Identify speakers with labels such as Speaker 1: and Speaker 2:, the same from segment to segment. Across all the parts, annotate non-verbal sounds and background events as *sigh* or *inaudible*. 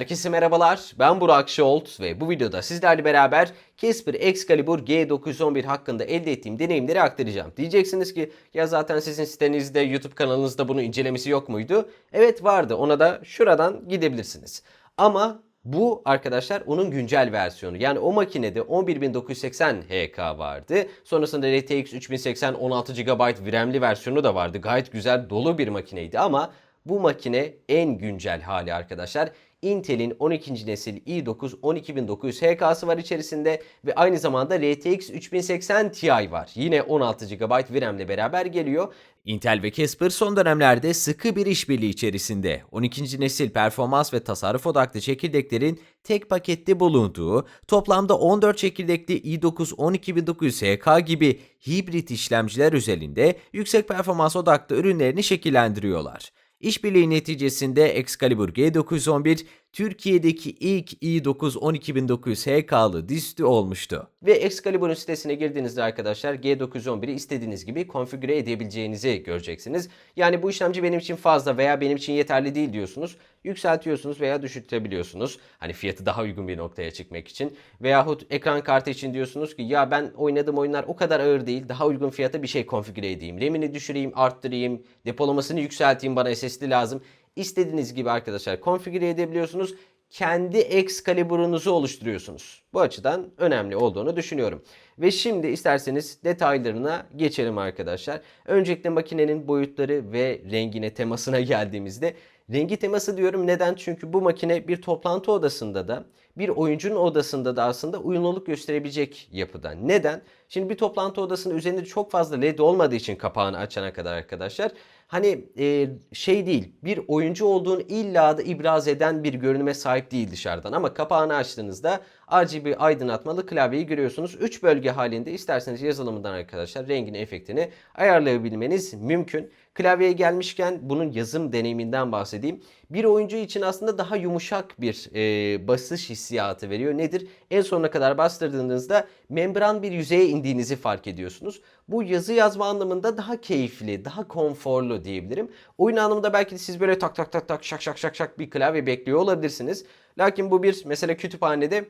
Speaker 1: Herkese merhabalar. Ben Burak Şolt ve bu videoda sizlerle beraber Casper Excalibur G911 hakkında elde ettiğim deneyimleri aktaracağım. Diyeceksiniz ki ya zaten sizin sitenizde, YouTube kanalınızda bunun incelemesi yok muydu? Evet vardı. Ona da şuradan gidebilirsiniz. Ama bu arkadaşlar onun güncel versiyonu. Yani o makinede 11980 HK vardı. Sonrasında RTX 3080 16 GB RAM'li versiyonu da vardı. Gayet güzel dolu bir makineydi ama bu makine en güncel hali arkadaşlar. Intel'in 12. nesil i9 12900 HK'sı var içerisinde ve aynı zamanda RTX 3080 Ti var. Yine 16 GB RAM'le beraber geliyor.
Speaker 2: Intel ve Casper son dönemlerde sıkı bir işbirliği içerisinde 12. nesil performans ve tasarruf odaklı çekirdeklerin tek pakette bulunduğu, toplamda 14 çekirdekli i9 12900 HK gibi hibrit işlemciler özelinde yüksek performans odaklı ürünlerini şekillendiriyorlar. İşbirliği neticesinde Excalibur G911 Türkiye'deki ilk i9 12900 HK'lı dizüstü olmuştu.
Speaker 1: Ve Excalibur'un sitesine girdiğinizde arkadaşlar G911'i istediğiniz gibi konfigüre edebileceğinizi göreceksiniz. Yani bu işlemci benim için fazla veya benim için yeterli değil diyorsunuz. Yükseltiyorsunuz veya düşürtebiliyorsunuz. Hani fiyatı daha uygun bir noktaya çıkmak için. Veyahut ekran kartı için diyorsunuz ki ya ben oynadığım oyunlar o kadar ağır değil. Daha uygun fiyata bir şey konfigüre edeyim. RAM'ini düşüreyim, arttırayım, depolamasını yükselteyim bana SSD lazım. İstediğiniz gibi arkadaşlar konfigüre edebiliyorsunuz. Kendi Excalibur'unuzu oluşturuyorsunuz. Bu açıdan önemli olduğunu düşünüyorum. Ve şimdi isterseniz detaylarına geçelim arkadaşlar. Öncelikle makinenin boyutları ve rengine temasına *laughs* geldiğimizde rengi teması diyorum. Neden? Çünkü bu makine bir toplantı odasında da bir oyuncunun odasında da aslında uyumluluk gösterebilecek yapıda. Neden? Şimdi bir toplantı odasının üzerinde çok fazla led olmadığı için kapağını açana kadar arkadaşlar hani e, şey değil bir oyuncu olduğunu illa da ibraz eden bir görünüme sahip değil dışarıdan ama kapağını açtığınızda RGB aydınlatmalı klavyeyi görüyorsunuz. 3 bölge halinde isterseniz yazılımından arkadaşlar rengini efektini ayarlayabilmeniz mümkün. Klavyeye gelmişken bunun yazım deneyiminden bahsedeyim. Bir oyuncu için aslında daha yumuşak bir e, basış hissiyatı veriyor. Nedir? En sonuna kadar bastırdığınızda membran bir yüzeye indiğinizi fark ediyorsunuz. Bu yazı yazma anlamında daha keyifli, daha konforlu diyebilirim. Oyun anlamında belki de siz böyle tak tak tak tak şak şak şak şak bir klavye bekliyor olabilirsiniz. Lakin bu bir mesela kütüphanede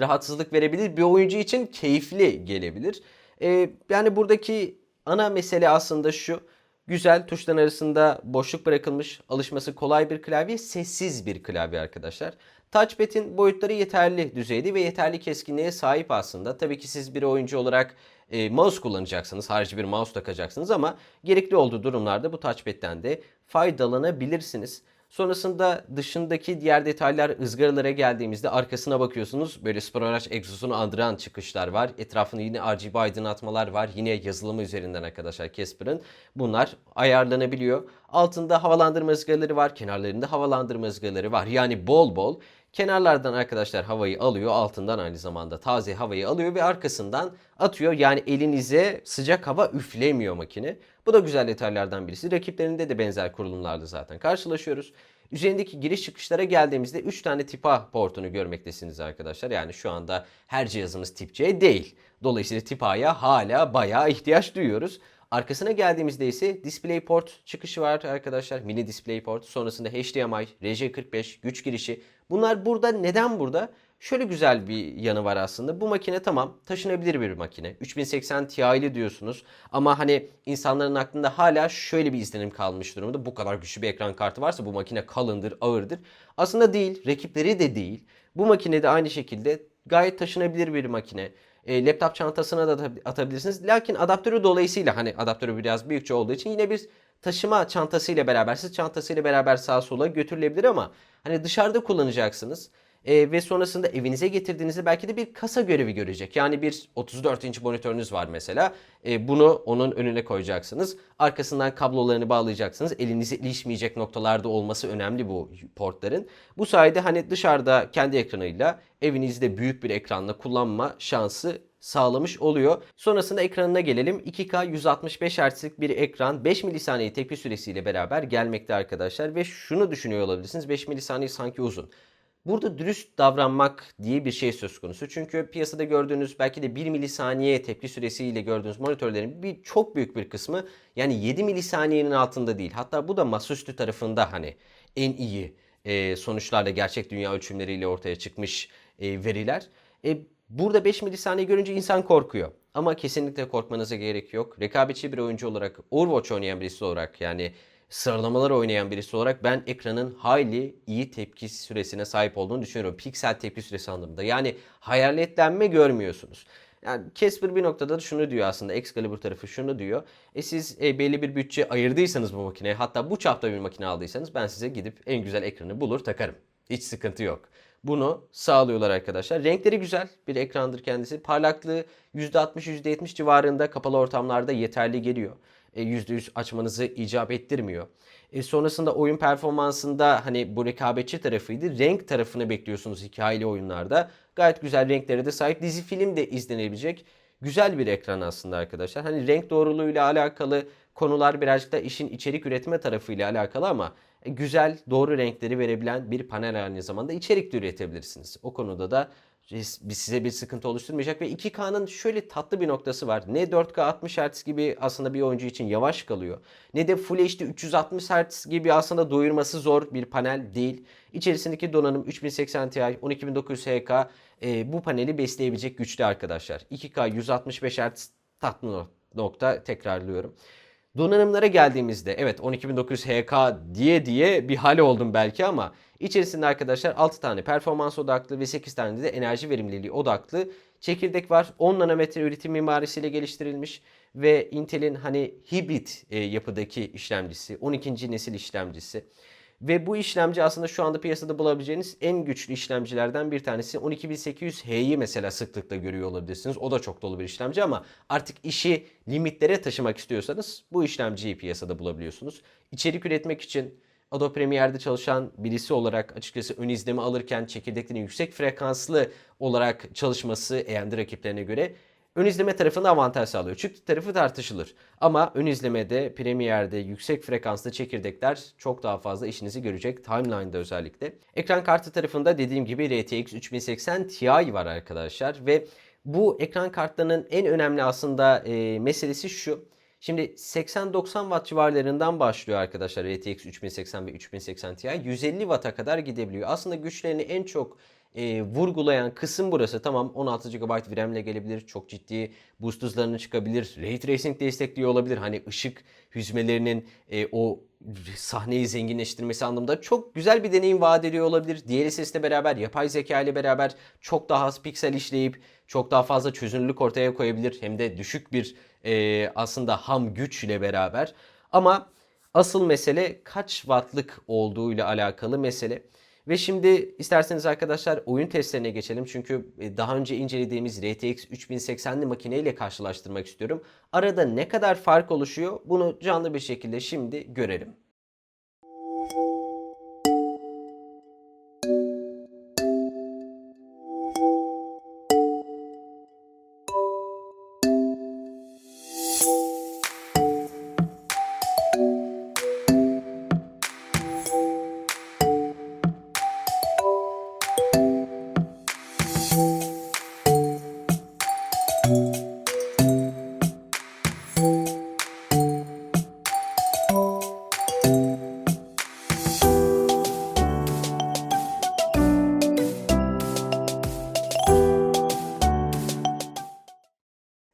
Speaker 1: rahatsızlık verebilir. Bir oyuncu için keyifli gelebilir. Ee, yani buradaki ana mesele aslında şu. Güzel tuşların arasında boşluk bırakılmış, alışması kolay bir klavye, sessiz bir klavye arkadaşlar. Touchpad'in boyutları yeterli düzeyde ve yeterli keskinliğe sahip aslında. Tabii ki siz bir oyuncu olarak e, mouse kullanacaksınız, harici bir mouse takacaksınız ama gerekli olduğu durumlarda bu touchpad'den de faydalanabilirsiniz. Sonrasında dışındaki diğer detaylar ızgaralara geldiğimizde arkasına bakıyorsunuz. Böyle spor araç egzozunu andıran çıkışlar var. Etrafında yine RGB aydınlatmalar var. Yine yazılımı üzerinden arkadaşlar Casper'ın. Bunlar ayarlanabiliyor. Altında havalandırma ızgaraları var. Kenarlarında havalandırma ızgaraları var. Yani bol bol Kenarlardan arkadaşlar havayı alıyor. Altından aynı zamanda taze havayı alıyor ve arkasından atıyor. Yani elinize sıcak hava üflemiyor makine. Bu da güzel detaylardan birisi. Rakiplerinde de benzer kurulumlarda zaten karşılaşıyoruz. Üzerindeki giriş çıkışlara geldiğimizde 3 tane tip A portunu görmektesiniz arkadaşlar. Yani şu anda her cihazımız tip C değil. Dolayısıyla tip A'ya hala bayağı ihtiyaç duyuyoruz. Arkasına geldiğimizde ise DisplayPort çıkışı var arkadaşlar. Mini DisplayPort. Sonrasında HDMI, RJ45, güç girişi. Bunlar burada neden burada? Şöyle güzel bir yanı var aslında. Bu makine tamam taşınabilir bir makine. 3080 Ti'li diyorsunuz. Ama hani insanların aklında hala şöyle bir izlenim kalmış durumda. Bu kadar güçlü bir ekran kartı varsa bu makine kalındır, ağırdır. Aslında değil. Rakipleri de değil. Bu makine de aynı şekilde gayet taşınabilir bir makine. E, laptop çantasına da atabilirsiniz. Lakin adaptörü dolayısıyla hani adaptörü biraz büyükçe olduğu için yine bir taşıma çantasıyla beraber, sırt çantasıyla beraber sağa sola götürülebilir ama hani dışarıda kullanacaksınız. E, ve sonrasında evinize getirdiğinizde belki de bir kasa görevi görecek. Yani bir 34 inç monitörünüz var mesela. E, bunu onun önüne koyacaksınız. Arkasından kablolarını bağlayacaksınız. Elinize ilişmeyecek noktalarda olması önemli bu portların. Bu sayede hani dışarıda kendi ekranıyla evinizde büyük bir ekranla kullanma şansı sağlamış oluyor. Sonrasında ekranına gelelim. 2K 165 Hz'lik bir ekran 5 milisaniye tepki süresiyle beraber gelmekte arkadaşlar. Ve şunu düşünüyor olabilirsiniz. 5 milisaniye sanki uzun. Burada dürüst davranmak diye bir şey söz konusu. Çünkü piyasada gördüğünüz belki de 1 milisaniye tepki süresiyle gördüğünüz monitörlerin bir çok büyük bir kısmı yani 7 milisaniyenin altında değil. Hatta bu da masaüstü tarafında hani en iyi e, sonuçlarla gerçek dünya ölçümleriyle ortaya çıkmış e, veriler. E, burada 5 milisaniye görünce insan korkuyor. Ama kesinlikle korkmanıza gerek yok. Rekabetçi bir oyuncu olarak, Overwatch oynayan birisi olarak yani sıralamalar oynayan birisi olarak ben ekranın hayli iyi tepki süresine sahip olduğunu düşünüyorum. Piksel tepki süresi anlamında. Yani hayaletlenme görmüyorsunuz. Yani Casper bir noktada da şunu diyor aslında Excalibur tarafı şunu diyor. E siz e, belli bir bütçe ayırdıysanız bu makineye hatta bu çapta bir makine aldıysanız ben size gidip en güzel ekranı bulur takarım. Hiç sıkıntı yok. Bunu sağlıyorlar arkadaşlar. Renkleri güzel bir ekrandır kendisi. Parlaklığı %60 %70 civarında kapalı ortamlarda yeterli geliyor. E, %100 açmanızı icap ettirmiyor. E, sonrasında oyun performansında hani bu rekabetçi tarafıydı. Renk tarafını bekliyorsunuz hikayeli oyunlarda. Gayet güzel renklere de sahip. Dizi film de izlenebilecek. Güzel bir ekran aslında arkadaşlar. Hani renk doğruluğuyla alakalı konular birazcık da işin içerik üretme tarafıyla alakalı ama güzel doğru renkleri verebilen bir panel aynı zamanda içerik de üretebilirsiniz. O konuda da size bir sıkıntı oluşturmayacak ve 2K'nın şöyle tatlı bir noktası var. Ne 4K 60 Hz gibi aslında bir oyuncu için yavaş kalıyor. Ne de Full HD 360 Hz gibi aslında doyurması zor bir panel değil. İçerisindeki donanım 3080 Ti 12900 HK e, bu paneli besleyebilecek güçlü arkadaşlar. 2K 165 Hz tatlı nokta tekrarlıyorum. Donanımlara geldiğimizde evet 12900 HK diye diye bir hal oldum belki ama içerisinde arkadaşlar 6 tane performans odaklı ve 8 tane de enerji verimliliği odaklı çekirdek var. 10 nanometre üretim mimarisiyle geliştirilmiş ve Intel'in hani hibrit e, yapıdaki işlemcisi, 12. nesil işlemcisi. Ve bu işlemci aslında şu anda piyasada bulabileceğiniz en güçlü işlemcilerden bir tanesi. 12800H'yi mesela sıklıkla görüyor olabilirsiniz. O da çok dolu bir işlemci ama artık işi limitlere taşımak istiyorsanız bu işlemciyi piyasada bulabiliyorsunuz. İçerik üretmek için Adobe Premiere'de çalışan birisi olarak açıkçası ön izleme alırken çekirdeklerin yüksek frekanslı olarak çalışması AMD rakiplerine göre ön izleme tarafında avantaj sağlıyor. Çıktı tarafı tartışılır. Ama ön izlemede, Premiere'de yüksek frekanslı çekirdekler çok daha fazla işinizi görecek. Timeline'da özellikle. Ekran kartı tarafında dediğim gibi RTX 3080 Ti var arkadaşlar ve bu ekran kartlarının en önemli aslında e, meselesi şu. Şimdi 80-90 watt civarlarından başlıyor arkadaşlar RTX 3080 ve 3080 Ti. 150 watt'a kadar gidebiliyor. Aslında güçlerini en çok e, vurgulayan kısım burası. Tamam 16 GB RAM ile gelebilir. Çok ciddi boost hızlarını çıkabilir. Ray Tracing destekliyor olabilir. Hani ışık hüzmelerinin e, o sahneyi zenginleştirmesi anlamında çok güzel bir deneyim vaat ediyor olabilir. DLSS ile beraber, yapay zeka ile beraber çok daha az piksel işleyip çok daha fazla çözünürlük ortaya koyabilir. Hem de düşük bir e, aslında ham güç ile beraber. Ama asıl mesele kaç wattlık olduğuyla alakalı mesele. Ve şimdi isterseniz arkadaşlar oyun testlerine geçelim. Çünkü e, daha önce incelediğimiz RTX 3080'li makineyle karşılaştırmak istiyorum. Arada ne kadar fark oluşuyor bunu canlı bir şekilde şimdi görelim.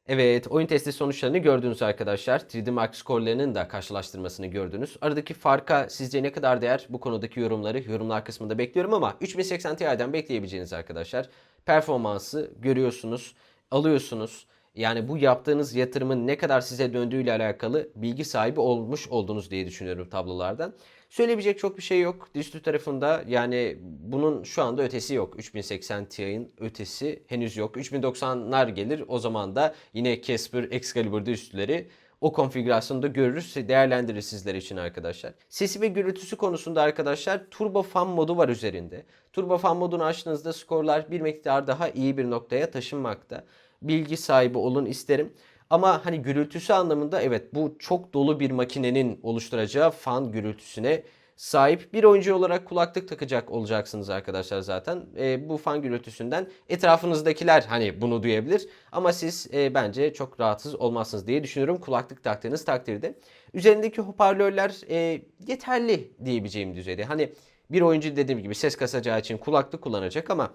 Speaker 1: Evet, oyun testi sonuçlarını gördünüz arkadaşlar. 3D Mark skorlarının da karşılaştırmasını gördünüz. Aradaki farka sizce ne kadar değer? Bu konudaki yorumları yorumlar kısmında bekliyorum ama 3080 Ti'den bekleyebileceğiniz arkadaşlar. Performansı görüyorsunuz, alıyorsunuz. Yani bu yaptığınız yatırımın ne kadar size döndüğüyle alakalı bilgi sahibi olmuş oldunuz diye düşünüyorum tablolardan. Söyleyebilecek çok bir şey yok. Distro tarafında yani bunun şu anda ötesi yok. 3080 Ti'nin ötesi henüz yok. 3090'lar gelir. O zaman da yine Casper Excalibur'da üstleri o konfigürasyonda görürüz, değerlendirir sizler için arkadaşlar. Sesi ve gürültüsü konusunda arkadaşlar Turbo Fan modu var üzerinde. Turbo Fan modunu açtığınızda skorlar bir miktar daha iyi bir noktaya taşınmakta. Bilgi sahibi olun isterim. Ama hani gürültüsü anlamında evet bu çok dolu bir makinenin oluşturacağı fan gürültüsüne sahip bir oyuncu olarak kulaklık takacak olacaksınız arkadaşlar zaten. E, bu fan gürültüsünden etrafınızdakiler hani bunu duyabilir ama siz e, bence çok rahatsız olmazsınız diye düşünüyorum kulaklık taktığınız takdirde. Üzerindeki hoparlörler e, yeterli diyebileceğim düzeyde. Hani Bir oyuncu dediğim gibi ses kasacağı için kulaklık kullanacak ama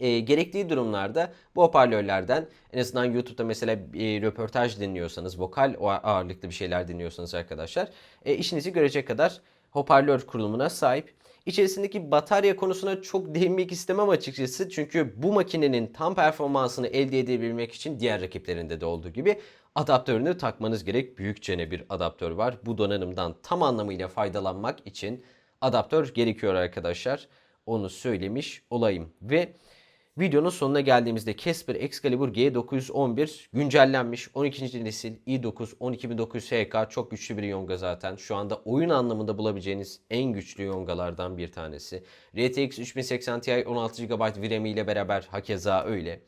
Speaker 1: e, gerektiği durumlarda bu hoparlörlerden en azından YouTube'da mesela e, röportaj dinliyorsanız, vokal ağırlıklı bir şeyler dinliyorsanız arkadaşlar e, işinizi görecek kadar hoparlör kurulumuna sahip. İçerisindeki batarya konusuna çok değinmek istemem açıkçası. Çünkü bu makinenin tam performansını elde edebilmek için diğer rakiplerinde de olduğu gibi adaptörünü takmanız gerek. Büyükçene bir adaptör var. Bu donanımdan tam anlamıyla faydalanmak için adaptör gerekiyor arkadaşlar. Onu söylemiş olayım. Ve Videonun sonuna geldiğimizde Casper Excalibur G911 güncellenmiş 12. nesil i9 12900 HK çok güçlü bir yonga zaten. Şu anda oyun anlamında bulabileceğiniz en güçlü yongalardan bir tanesi. RTX 3080 Ti 16 GB VRAM ile beraber hakeza öyle.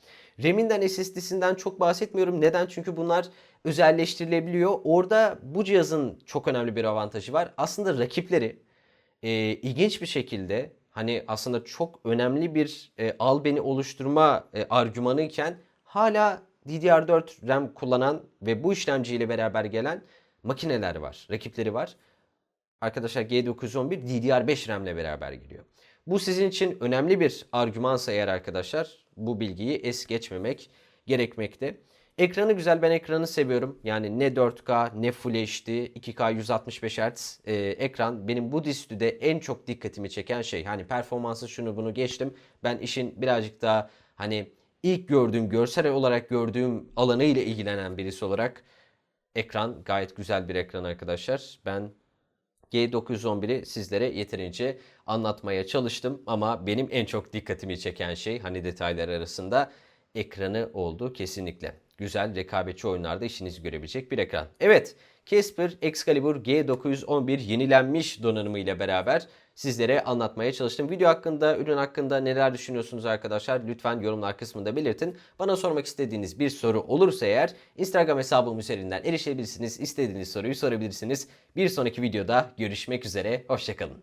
Speaker 1: RAM'inden SSD'sinden çok bahsetmiyorum. Neden? Çünkü bunlar özelleştirilebiliyor. Orada bu cihazın çok önemli bir avantajı var. Aslında rakipleri e, ilginç bir şekilde hani aslında çok önemli bir e, al beni oluşturma e, argümanı iken hala DDR4 RAM kullanan ve bu işlemciyle beraber gelen makineler var, rakipleri var. Arkadaşlar G911 DDR5 RAM ile beraber geliyor. Bu sizin için önemli bir argümansa eğer arkadaşlar bu bilgiyi es geçmemek gerekmekte. Ekranı güzel ben ekranı seviyorum. Yani ne 4K ne Full HD 2K 165 Hz e, ekran benim bu dizüstüde en çok dikkatimi çeken şey. Hani performansı şunu bunu geçtim. Ben işin birazcık daha hani ilk gördüğüm görsel olarak gördüğüm alanı ile ilgilenen birisi olarak ekran gayet güzel bir ekran arkadaşlar. Ben G911'i sizlere yeterince anlatmaya çalıştım ama benim en çok dikkatimi çeken şey hani detaylar arasında ekranı oldu kesinlikle. Güzel rekabetçi oyunlarda işinizi görebilecek bir ekran. Evet Casper Excalibur G911 yenilenmiş donanımı ile beraber sizlere anlatmaya çalıştım. Video hakkında, ürün hakkında neler düşünüyorsunuz arkadaşlar? Lütfen yorumlar kısmında belirtin. Bana sormak istediğiniz bir soru olursa eğer Instagram hesabım üzerinden erişebilirsiniz. İstediğiniz soruyu sorabilirsiniz. Bir sonraki videoda görüşmek üzere. Hoşçakalın.